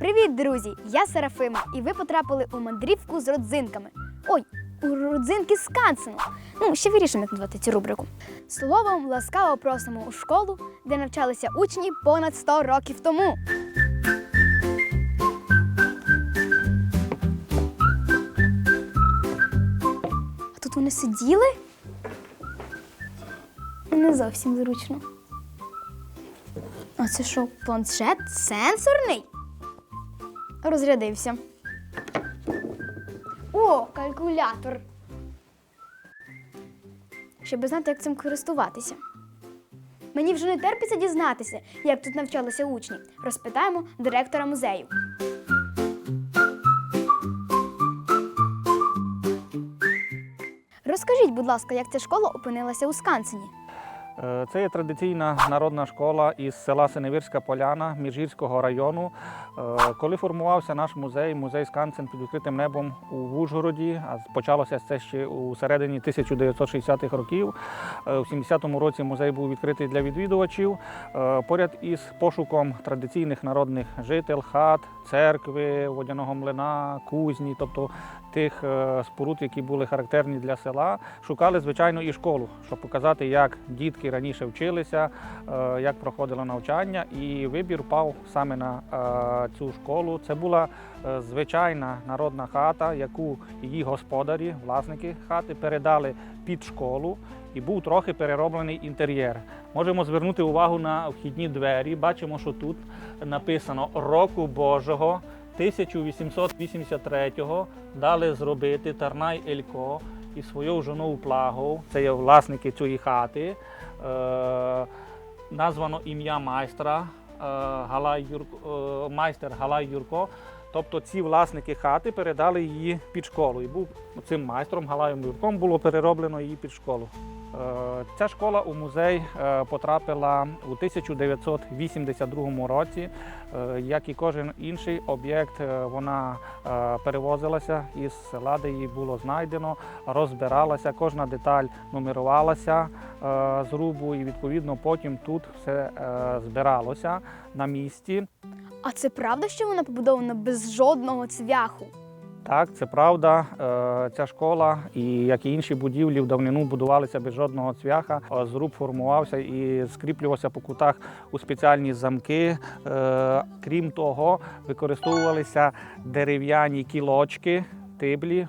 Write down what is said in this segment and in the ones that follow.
Привіт, друзі! Я Серафима, і ви потрапили у мандрівку з родзинками. Ой, у родзинки з Кансену. Ну, ще вирішимо, як назвати цю рубрику. Словом, ласкаво просимо у школу, де навчалися учні понад 100 років тому. А тут вони сиділи? Не зовсім зручно. А це що, планшет сенсорний? Розрядився. О, калькулятор. Щоб знати, як цим користуватися. Мені вже не терпиться дізнатися, як тут навчалися учні. Розпитаємо директора музею. Розкажіть, будь ласка, як ця школа опинилася у Скансені? Е, Це є традиційна народна школа із села Синевірська Поляна Міжгірського району. Е, Коли формувався наш музей, музей Скансен під відкритим небом у Ужгороді, а почалося це ще у середині 1960-х років. Е, У 70-му році музей був відкритий для відвідувачів. Е, Поряд із пошуком традиційних народних жител, хат, церкви, водяного млина, кузні, тобто тих е, споруд, які були характерні для села, шукали звичайно і школу, щоб показати, як дітки раніше вчилися, е, як проходило навчання. І вибір пав саме на е, цю школу. Це була е, звичайна народна хата, яку її господарі, власники хати, передали під школу. І був трохи перероблений інтер'єр. Можемо звернути увагу на вхідні двері. Бачимо, що тут написано року Божого 1883-го дали зробити Тарнай Елько і свою жону Плагов. Це є власники цієї хати. Е, названо ім'я майстра е, Галай Юрко, е, майстер Галай Юрко. Тобто ці власники хати передали її під школу. І був цим майстром Галаєм Юрком було перероблено її під школу. Е, Ця школа у музей е, потрапила у 1982 році. Е, Як і кожен інший об'єкт, вона перевозилася із села, де її було знайдено, розбиралася, кожна деталь нумерувалася е, з рубу, і відповідно потім тут все збиралося на місці. А це правда, що вона побудована без жодного цвяху? Так, це правда. Е, Ця школа і як і інші будівлі в давнину будувалися без жодного цвяха. Е, Зруб формувався і скріплювався по кутах у спеціальні замки. Е, Крім того, використовувалися дерев'яні кілочки, тиблі.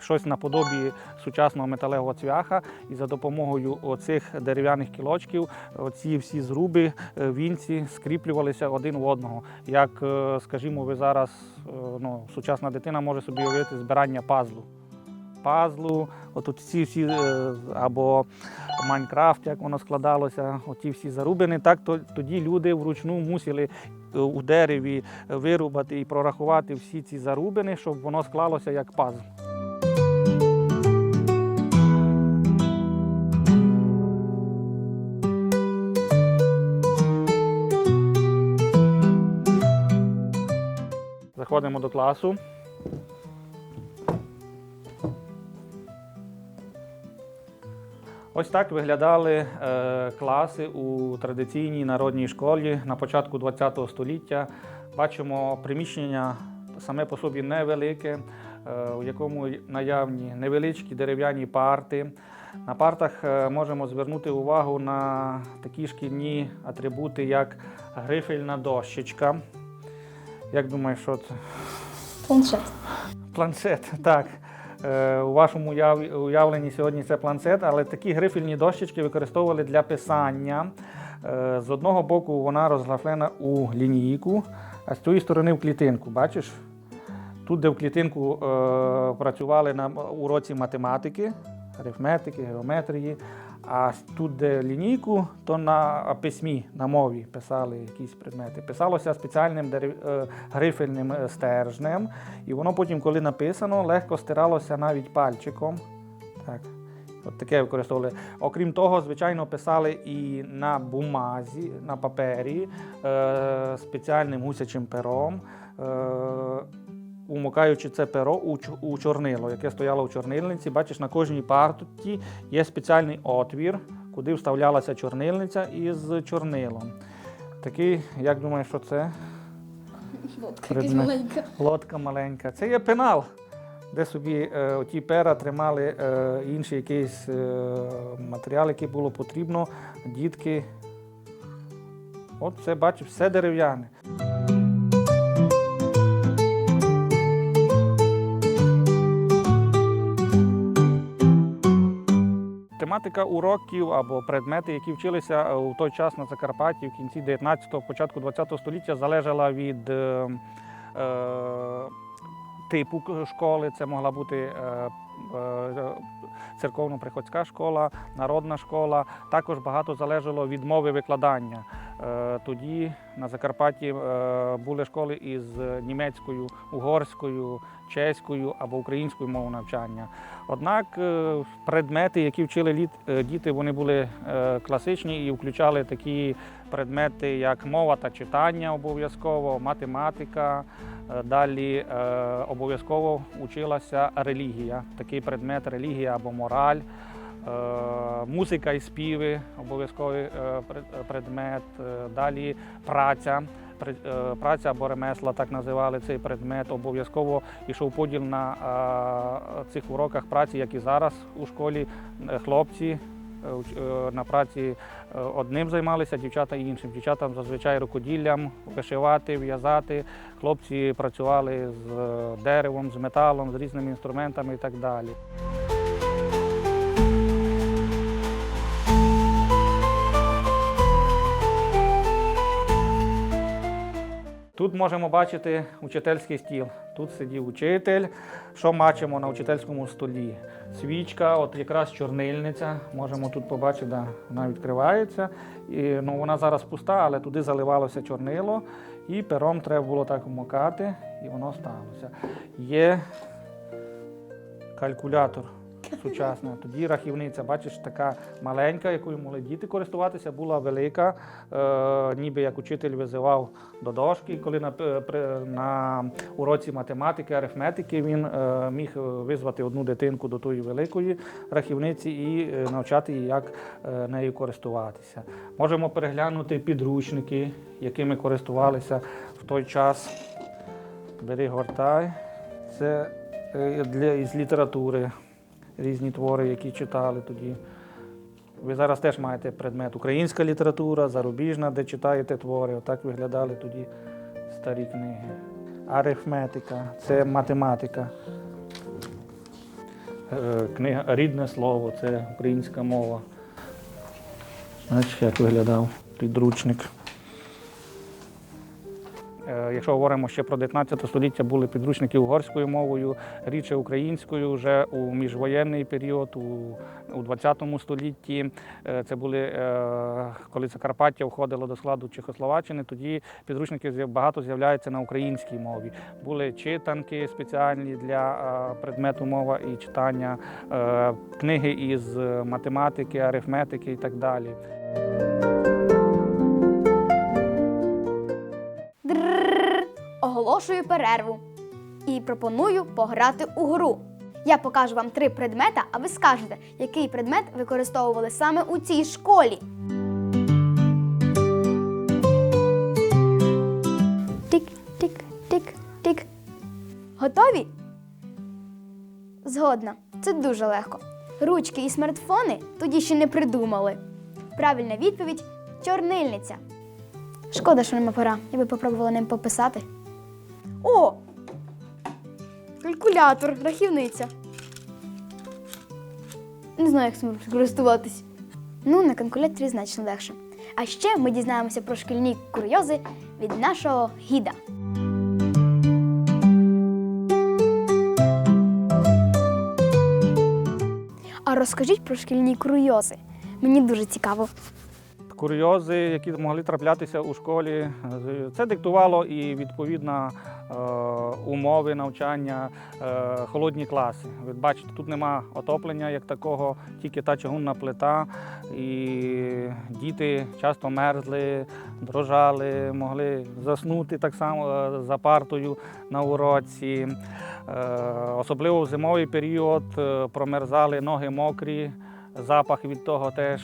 Щось наподобі сучасного металевого цвяха, і за допомогою оцих дерев'яних кілочків оці всі зруби, е, вінці скріплювалися один в одного. Як, е, скажімо, ви зараз, е, ну, сучасна дитина може собі уявити збирання пазлу. Пазлу, отут ці всі е, або Майнкрафт, як воно складалося, оті всі зарубини. Так то тоді люди вручну мусили у дереві вирубати і прорахувати всі ці зарубини, щоб воно склалося як пазл. Заходимо до класу. Ось так виглядали е, класи у традиційній народній школі на початку ХХ століття. Бачимо приміщення саме по собі невелике, е, у якому наявні невеличкі дерев'яні парти. На партах е, можемо звернути увагу на такі шкільні атрибути, як грифельна дощечка. Як думаєш, що це? Планшет. Планшет, так. Е, У вашому уяв- уявленні сьогодні це планшет, але такі грифельні дощечки використовували для писання. Е, З одного боку вона розглафлена у лінійку, а з тієї сторони в клітинку. Бачиш? Тут, де в клітинку е, працювали на уроці математики, арифметики, геометрії. А тут, де лінійку, то на письмі, на мові писали якісь предмети. Писалося спеціальним е, грифельним е, стержнем, і воно потім, коли написано, легко стиралося навіть пальчиком. Так. От таке використовували. Окрім того, звичайно, писали і на бумазі, на папері е, спеціальним гусячим пером. Умокаючи це перо у, у чорнило, яке стояло в чорнильниці. Бачиш, на кожній парті є спеціальний отвір, куди вставлялася чорнильниця із чорнилом. Такий, як думаєш, що це? Лодка якась маленька. Лодка маленька. Це є пенал, де собі е, оті пера тримали е, інший якийсь е, матеріал, який було потрібно. Дітки. От все бачиш, все дерев'яне. Тематика уроків або предмети, які вчилися е, у той час на Закарпатті в кінці 19-го, початку 20-го століття, залежала від е, е, типу школи. Це могла бути е, церковно-приходська школа, народна школа. Також багато залежало від мови викладання. Е, Тоді на Закарпатті е, були школи із німецькою, угорською, чеською або українською мовою навчання. Однак е, предмети, які вчили е, діти, вони були е, класичні і включали такі предмети, як мова та читання обов'язково, математика. Далі е, обов'язково училася релігія, такий предмет релігія або мораль. Е, Музика і співи обов'язковий е, предмет. Далі праця. Праця або ремесла, так називали цей предмет. Обов'язково йшов поділ на цих уроках праці, як і зараз у школі. Хлопці на праці е, одним займалися, дівчата іншим. Дівчатам зазвичай рукоділлям, вишивати, в'язати. Хлопці працювали з е, деревом, з металом, з різними інструментами і так далі. Тут можемо бачити учительський стіл. Тут сидів учитель. Що бачимо на учительському столі? Свічка, от якраз чорнильниця. Можемо тут побачити, да, вона відкривається. І, ну, вона зараз пуста, але туди заливалося чорнило, і пером треба було так вмокати, і воно сталося. Є калькулятор сучасний. Тоді рахівниця, бачиш, така маленька, якою могли діти користуватися, була велика, е, ніби як учитель визивав до дошки. Коли на, при- на уроці математики, арифметики він е, міг е, визвати одну дитинку до тої великої рахівниці і е, навчати її, як е, нею користуватися. Можемо переглянути підручники, якими користувалися в той час. Бери гортай. Це е, для, із літератури різні твори, які читали тоді. Ви зараз теж маєте предмет українська література, зарубіжна, де читаєте твори. Отак виглядали тоді старі книги. Арифметика це математика. Е, Книга Рідне слово це українська мова. Бачиш, як виглядав підручник. Якщо говоримо ще про 19 століття, були підручники угорською мовою, рідше українською вже у міжвоєнний період, у, у 20 столітті. Е, Це були, е, коли Закарпаття входило до складу Чехословаччини, тоді підручники багато з'являються на українській мові. Були читанки спеціальні для е, предмету мова і читання, книги із математики, арифметики і так далі. Оголошую перерву і пропоную пограти у гру. Я покажу вам три предмета, а ви скажете, який предмет використовували саме у цій школі. Тик, тик, тик, тик. Готові? Згодна, це дуже легко. Ручки і смартфони тоді ще не придумали. Правильна відповідь чорнильниця. Шкода, що нема пора. Я би попробувала ним пописати. О! Калькулятор, рахівниця. Не знаю, як цим користуватись. Ну, на калькуляторі значно легше. А ще ми дізнаємося про шкільні курйози від нашого гіда. А розкажіть про шкільні курйози. Мені дуже цікаво. курйози, які могли траплятися у школі. Це диктувало і відповідно е, умови навчання, е, холодні класи. Ви бачите, тут нема отоплення як такого, тільки та чугунна плита. І діти часто мерзли, дрожали, могли заснути так само е, за партою на уроці. Е, Особливо в зимовий період е, промерзали ноги мокрі. Запах від того теж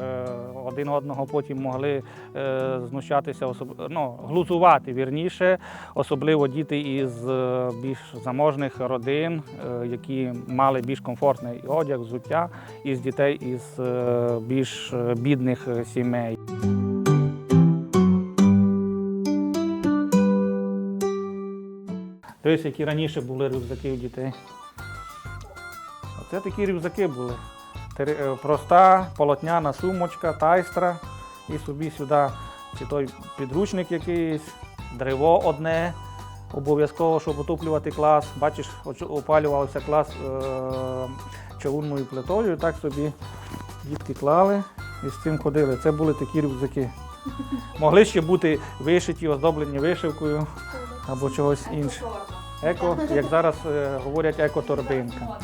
е, один одного потім могли е, знущатися, ну, глузувати вірніше, особливо діти із е, більш заможних родин, які мали більш комфортний одяг, взуття, із дітей із більш бідних сімей. Дивись, які раніше були рюкзаки у дітей. Оце такі рюкзаки були. Е, Проста полотняна сумочка, тайстра і собі сюди чи той підручник якийсь, древо одне, обов'язково, щоб отоплювати клас. Бачиш, опалювався клас е- човунною плитою, і так собі дітки клали і з цим ходили. Це були такі рюкзаки. Могли ще бути вишиті, оздоблені вишивкою або чогось інше. Еко, як зараз е, говорять, еко-торбинка.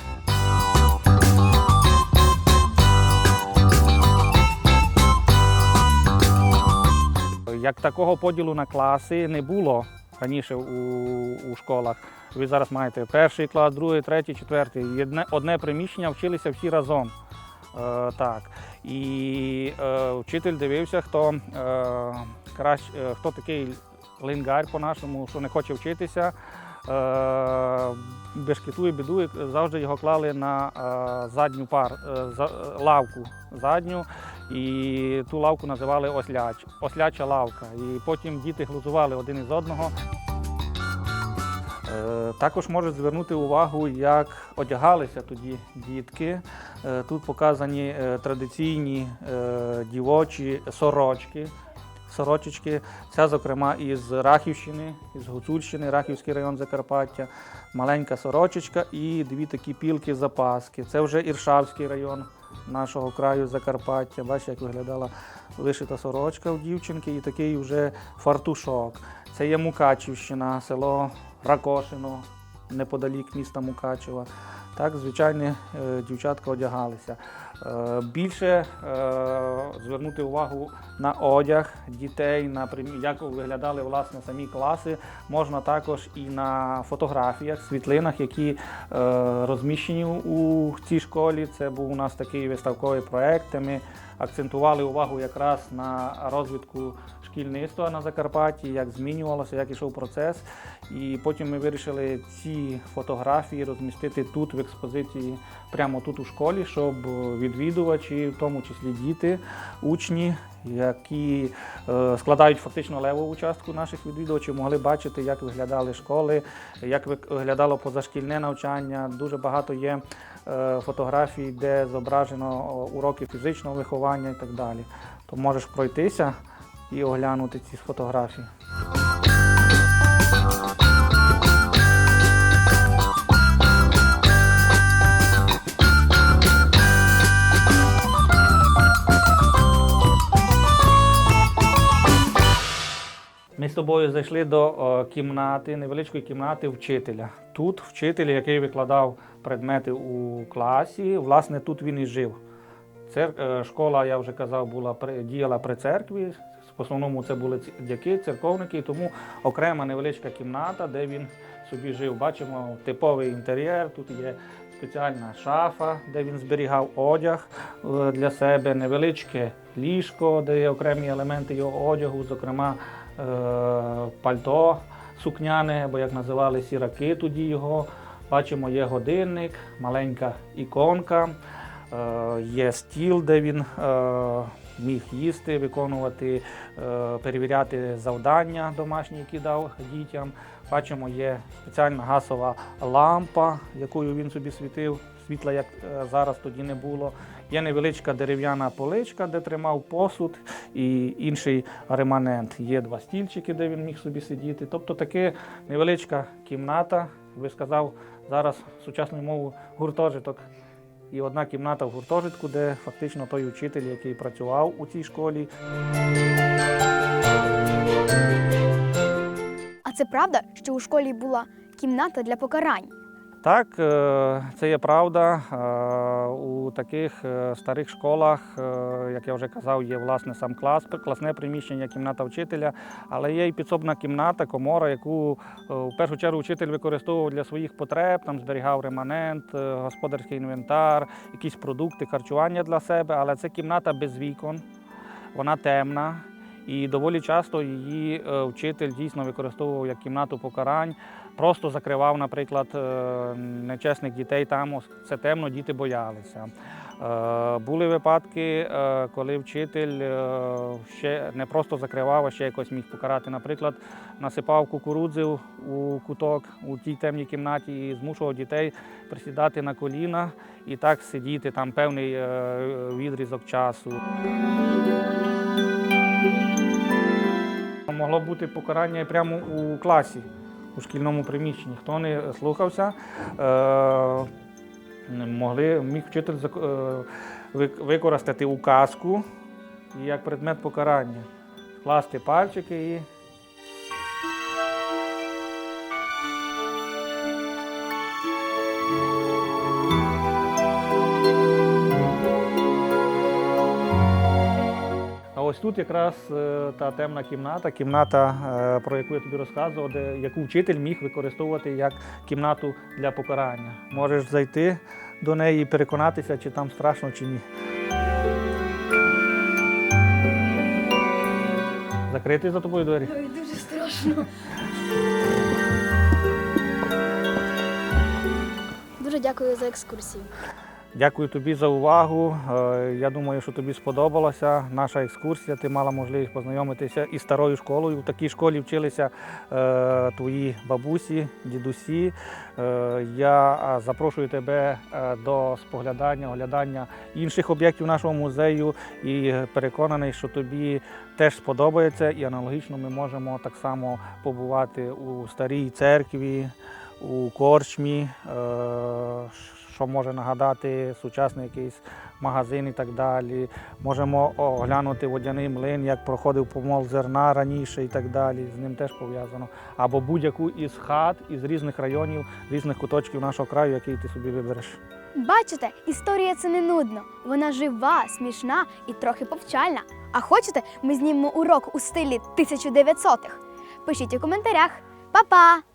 Як такого поділу на класи не було раніше у, у школах. Ви зараз маєте перший клас, другий, третій, четвертий. Одне, одне приміщення вчилися всі разом. Е, так. І е, вчитель дивився, хто, е, краще, е, хто такий лингар по-нашому, що не хоче вчитися. Е, бешкетує, бідує, завжди його клали на е, задню пар, е, лавку задню. І ту лавку називали осляч, осляча лавка. І потім діти глузували один із одного. Також можуть звернути увагу, як одягалися тоді дітки. Тут показані традиційні дівочі сорочки. Сорочечки, ця, зокрема, із Рахівщини, із Гуцульщини, Рахівський район Закарпаття, маленька сорочечка і дві такі пілки запаски. Це вже Іршавський район нашого краю Закарпаття. Бачите, як виглядала вишита сорочка у дівчинки і такий вже фартушок. Це є Мукачівщина, село Ракошино, неподалік міста Мукачева. Так, звичайно, е, дівчатка одягалися. Е, Більше е, звернути увагу на одяг дітей, на як виглядали власне самі класи. Можна також і на фотографіях, світлинах, які е, розміщені у цій школі. Це був у нас такий виставковий проект. Ми акцентували увагу якраз на розвитку шкільництва на Закарпатті, як змінювалося, як ішов процес. І потім ми вирішили ці фотографії розмістити тут в експозиції, прямо тут у школі, щоб відвідувачі, в тому числі діти, учні, які е, складають фактично левову частку наших відвідувачів, могли бачити, як виглядали школи, як виглядало позашкільне навчання. Дуже багато є е, фотографій, де зображено уроки фізичного виховання і так далі. То можеш пройтися і оглянути ці фотографії. Ми з тобою зайшли до кімнати, невеличкої кімнати вчителя. Тут вчитель, який викладав предмети у класі, власне, тут він і жив. Цер... е, Школа, я вже казав, була діяла при церкві. В основному це були дяки, церковники, і тому окрема невеличка кімната, де він собі жив. Бачимо типовий інтер'єр. Тут є спеціальна шафа, де він зберігав одяг е, для себе, невеличке ліжко, де є окремі елементи його одягу, зокрема е, пальто сукняне, або як називали сіраки тоді його. Бачимо, є годинник, маленька іконка, е, є стіл, де він міг їсти, виконувати, е, перевіряти завдання домашні, які дав дітям. Бачимо, є спеціальна газова лампа, якою він собі світив. Світла, як е, зараз тоді не було. Є невеличка дерев'яна поличка, де тримав посуд і інший реманент. Є два стільчики, де він міг собі сидіти. Тобто таке невеличка кімната, би сказав, зараз сучасною мовою гуртожиток. І одна кімната в гуртожитку, де фактично той учитель, який працював у цій школі, А це правда, що у школі була кімната для покарань? Так, е, це є правда. Е, У таких е, старих школах, як я вже казав, є власне сам клас, класне приміщення, кімната вчителя, але є і підсобна кімната, комора, яку в першу чергу вчитель використовував для своїх потреб, там зберігав реманент, господарський інвентар, якісь продукти, харчування для себе. Але це кімната без вікон, вона темна. І доволі часто її е, вчитель дійсно використовував як кімнату покарань. Просто закривав, наприклад, е, нечесних дітей там, це темно, діти боялися. Е, Були випадки, коли вчитель ще не просто закривав, а ще якось міг покарати. Наприклад, насипав кукурудзи у куток у тій темній кімнаті і змушував дітей присідати на коліна і так сидіти там певний відрізок часу. Могло бути покарання прямо у класі, у шкільному приміщенні. Хто не слухався, е, могли, міг вчитель е, вик- використати указку як предмет покарання. Класти пальчики і. Ось тут якраз е, та темна кімната, кімната, е, про яку я тобі розказував, де, яку вчитель міг використовувати як кімнату для покарання. Можеш зайти до неї і переконатися, чи там страшно, чи ні. Закрити за тобою двері. Ой, дуже страшно. Дуже дякую за екскурсію. Дякую тобі за увагу. Е, Я думаю, що тобі сподобалася наша екскурсія. Ти мала можливість познайомитися із старою школою. У такій школі вчилися е, твої бабусі, дідусі. Е, Я запрошую тебе до споглядання, оглядання інших об'єктів нашого музею і переконаний, що тобі теж сподобається. І аналогічно ми можемо так само побувати у старій церкві, у корчмі. Що може нагадати сучасний якийсь магазин і так далі. Можемо оглянути водяний млин, як проходив помол зерна раніше і так далі. З ним теж пов'язано. Або будь-яку із хат із різних районів, різних куточків нашого краю, який ти собі вибереш. Бачите, історія це не нудно. Вона жива, смішна і трохи повчальна. А хочете, ми знімемо урок у стилі 1900-х? Пишіть у коментарях. Па-па!